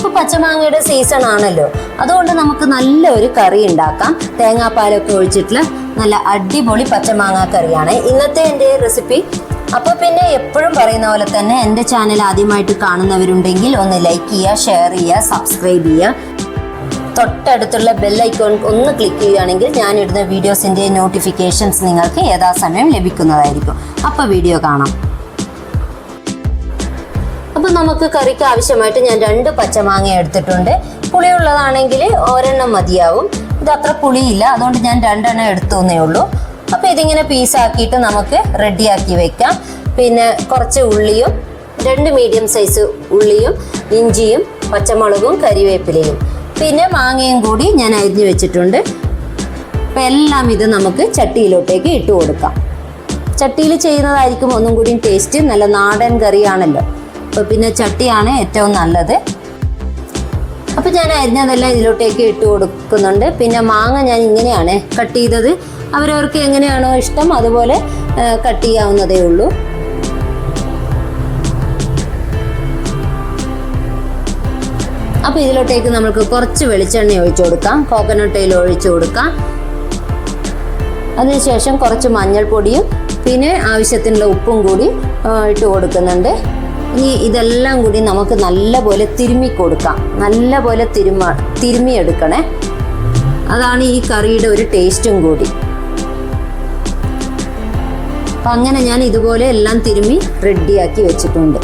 ഇപ്പൊ പച്ചമാങ്ങയുടെ സീസൺ ആണല്ലോ. അതുകൊണ്ട് നമുക്ക് നല്ല ഒരു കറി ഉണ്ടാക്കാം. തേങ്ങാപ്പാലൊക്കെ ഒഴിച്ചിട്ടുള്ള നല്ല അടിപൊളി പച്ചമാങ്ങ കറിയാണ് ഇന്നത്തെ എന്റെ റെസിപ്പി അപ്പോൾ പിന്നെ എപ്പോഴും പറയുന്ന പോലെ തന്നെ എന്റെ ചാനൽ ആദ്യമായിട്ട് കാണുന്നവരുണ്ടെങ്കിൽ ഒന്ന് ലൈക്ക് ചെയ്യുക ഷെയർ ചെയ്യുക സബ്സ്ക്രൈബ് ചെയ്യുക. തൊട്ടടുത്തുള്ള ബെല്ലൈക്കോൺ ഒന്ന് ക്ലിക്ക് ചെയ്യുകയാണെങ്കിൽ ഞാൻ ഇടുന്ന വീഡിയോസിന്റെ നോട്ടിഫിക്കേഷൻസ് നിങ്ങൾക്ക് യഥാസമയം ലഭിക്കുന്നതായിരിക്കും. അപ്പോൾ വീഡിയോ കാണാം. അപ്പോൾ നമുക്ക് കറിക്ക് ആവശ്യമായിട്ട് ഞാൻ രണ്ട് പച്ചമാങ്ങ എടുത്തിട്ടുണ്ട്. പുളിയുള്ളതാണെങ്കിൽ ഒരെണ്ണം മതിയാവും. ഇത് അത്ര പുളിയില്ല. അതുകൊണ്ട് ഞാൻ രണ്ടെണ്ണം എടുത്തു എന്നേ ഉള്ളൂ. അപ്പോൾ ഇതിങ്ങനെ പീസാക്കിയിട്ട് നമുക്ക് റെഡിയാക്കി വെക്കാം. പിന്നെ കുറച്ച് ഉള്ളിയും രണ്ട് മീഡിയം സൈസ് ഉള്ളിയും ഇഞ്ചിയും പച്ചമുളകും കരിവേപ്പിലയും. പിന്നെ മാങ്ങയും കൂടി ഞാൻ അരിഞ്ഞു വെച്ചിട്ടുണ്ട്. അപ്പം എല്ലാം ഇത് നമുക്ക് ചട്ടിയിലോട്ടേക്ക് ഇട്ട് കൊടുക്കാം. ചട്ടിയിൽ ചെയ്യുന്നതായിരിക്കും ഒന്നും കൂടി ടേസ്റ്റ് നല്ല നാടൻ കറിയാണല്ലോ. പിന്നെ ചട്ടിയാണ് ഏറ്റവും നല്ലത്. അപ്പോൾ ഞാൻ അരിഞ്ഞതെല്ലാം ഇതിലോട്ടേക്ക് ഇട്ട് കൊടുക്കുന്നുണ്ട്. പിന്നെ മാങ്ങ ഞാൻ ഇങ്ങനെയാണ് കട്ട് ചെയ്തത്. അവരവർക്ക് എങ്ങനെയാണോ ഇഷ്ടം അതുപോലെ കട്ട് ചെയ്യാവുന്നതേ ഉള്ളൂ. അപ്പോൾ ഇതിലോട്ടേക്ക് നമുക്ക് കുറച്ച് വെളിച്ചെണ്ണ ഒഴിച്ചു കൊടുക്കാം. കോക്കനട്ട് ഓയിൽ ഒഴിച്ചു കൊടുക്കാം. അതിനുശേഷം കുറച്ച് മഞ്ഞൾപ്പൊടിയും പിന്നെ ആവശ്യത്തിനുള്ള ഉപ്പും കൂടി ഇട്ട് കൊടുക്കുന്നുണ്ട്. ഇനി ഇതെല്ലാം കൂടി നമുക്ക് നല്ലപോലെ തിരുമ്മി കൊടുക്കാം. നല്ലപോലെ തിരുമ തിരുമ്മിയെടുക്കണേ അതാണ് ഈ കറിയുടെ ഒരു ടേസ്റ്റും കൂടി. അപ്പം അങ്ങനെ ഞാൻ ഇതുപോലെ എല്ലാം തിരുമ്മി റെഡിയാക്കി വെച്ചിട്ടുണ്ട്.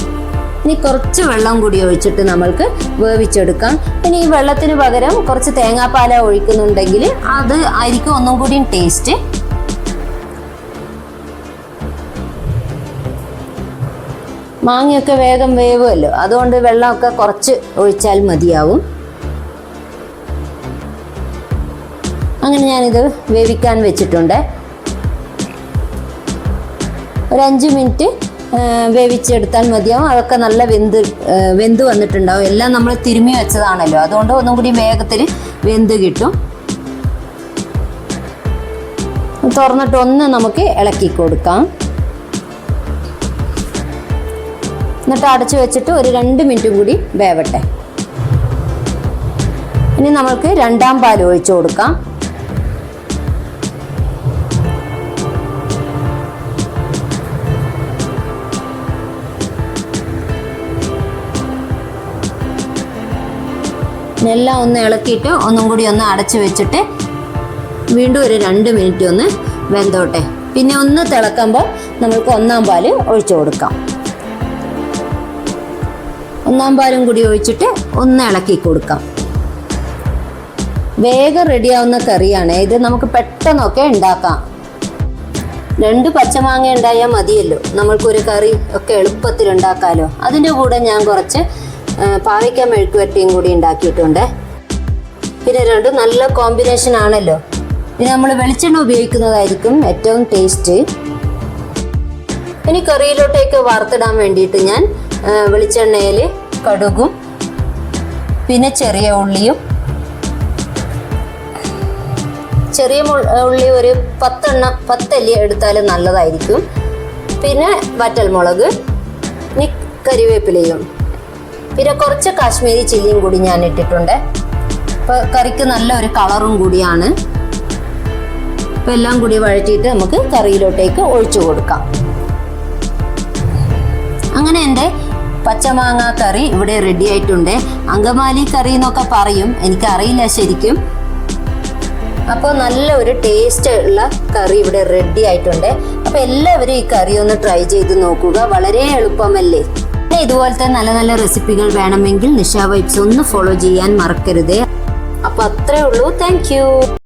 ഇനി കുറച്ച് വെള്ളം കൂടി ഒഴിച്ചിട്ട് നമ്മൾക്ക് വേവിച്ചെടുക്കാം. പിന്നെ ഈ വെള്ളത്തിന് പകരം കുറച്ച് തേങ്ങാപ്പാല ഒഴിക്കുന്നുണ്ടെങ്കിൽ അത് ആയിരിക്കും ഒന്നും കൂടിയും ടേസ്റ്റ്. മാങ്ങയൊക്കെ വേഗം വേവുമല്ലോ. അതുകൊണ്ട് വെള്ളമൊക്കെ കുറച്ച് ഒഴിച്ചാൽ മതിയാവും. അങ്ങനെ ഞാനിത് വേവിക്കാൻ വെച്ചിട്ടുണ്ട്. ഒരു അഞ്ച് മിനിറ്റ് വേവിച്ചെടുത്താൽ മതിയാവും. അതൊക്കെ നല്ല വെന്ത് വെന്ത് വന്നിട്ടുണ്ടാവും. എല്ലാം നമ്മൾ തിരുമ്മി വെച്ചതാണല്ലോ. അതുകൊണ്ട് ഒന്നും കൂടി വേഗത്തിൽ വെന്ത് കിട്ടും. തുറന്നിട്ട് ഒന്ന് നമുക്ക് ഇളക്കി കൊടുക്കാം. എന്നിട്ട് അടച്ചു വെച്ചിട്ട് ഒരു രണ്ട് മിനിറ്റ് കൂടി വേവട്ടെ. ഇനി നമ്മൾക്ക് രണ്ടാം പാൽ ഒഴിച്ചു കൊടുക്കാം. എല്ലാം ഒന്ന് ഇളക്കിയിട്ട് ഒന്നും കൂടി ഒന്ന് അടച്ചു വെച്ചിട്ട് വീണ്ടും ഒരു രണ്ട് മിനിറ്റ് ഒന്ന് വെന്തോട്ടെ. പിന്നെ ഒന്ന് തിളക്കുമ്പോൾ നമുക്ക് ഒന്നാം പാൽ ഒഴിച്ചു കൊടുക്കാം. ഒന്നാം പാലും കൂടി ഒഴിച്ചിട്ട് ഒന്ന് ഇളക്കി കൊടുക്കാം. വേഗം റെഡിയാവുന്ന കറിയാണ്. ഇത് നമുക്ക് പെട്ടെന്നൊക്കെ ഉണ്ടാക്കാം. രണ്ട് പച്ചമാങ്ങ ഉണ്ടായാൽ മതിയല്ലോ. നമ്മൾക്കൊരു കറി ഒക്കെ എളുപ്പത്തിൽ ഉണ്ടാക്കാമല്ലോ അതിന്റെ കൂടെ ഞാൻ കുറച്ച് പാവയ്ക്ക മെഴുക്കുവരട്ടിയും കൂടി ഉണ്ടാക്കിയിട്ടുണ്ട്. പിന്നെ രണ്ടും നല്ല കോമ്പിനേഷൻ ആണല്ലോ. പിന്നെ നമ്മൾ വെളിച്ചെണ്ണ ഉപയോഗിക്കുന്നതായിരിക്കും ഏറ്റവും ടേസ്റ്റ് ഇനി കറിയിലോട്ടേക്ക് വറുത്തിടാൻ വേണ്ടിയിട്ട് ഞാൻ വെളിച്ചെണ്ണയിൽ കടുകും പിന്നെ ചെറിയ ഉള്ളിയും. ചെറിയ ഉള്ളി ഒരു പത്തെണ്ണം പത്തല്ലി എടുത്താൽ നല്ലതായിരിക്കും. പിന്നെ വറ്റൽമുളക് ഇനി കരിവേപ്പിലയും. പിന്നെ കുറച്ച് കാശ്മീരി ചില്ലിയും കൂടി ഞാൻ ഇട്ടിട്ടുണ്ട്. അപ്പോൾ കറിക്ക് നല്ല ഒരു കളറും കൂടിയാണ്. അപ്പോൾ എല്ലാം കൂടി വഴറ്റിയിട്ട് നമുക്ക് കറിയിലോട്ടേക്ക് ഒഴിച്ചു കൊടുക്കാം. അങ്ങനെ എന്റെ പച്ചമാങ്ങ കറി ഇവിടെ റെഡി ആയിട്ടുണ്ട്. അങ്കമാലി കറി എന്നൊക്കെ പറയും. എനിക്കറിയില്ല ശരിക്കും. അപ്പോൾ നല്ല ഒരു ടേസ്റ്റ് ഉള്ള കറി ഇവിടെ റെഡി ആയിട്ടുണ്ട്. അപ്പോൾ എല്ലാവരും ഈ കറി ഒന്ന് ട്രൈ ചെയ്ത് നോക്കുക. വളരെ എളുപ്പമല്ലേ? പിന്നെ ഇതുപോലത്തെ നല്ല നല്ല റെസിപ്പികൾ വേണമെങ്കിൽ നിഷ വൈബ്സ് ഒന്ന് ഫോളോ ചെയ്യാൻ മറക്കരുത്. അപ്പോൾ അത്രേ ഉള്ളൂ. താങ്ക്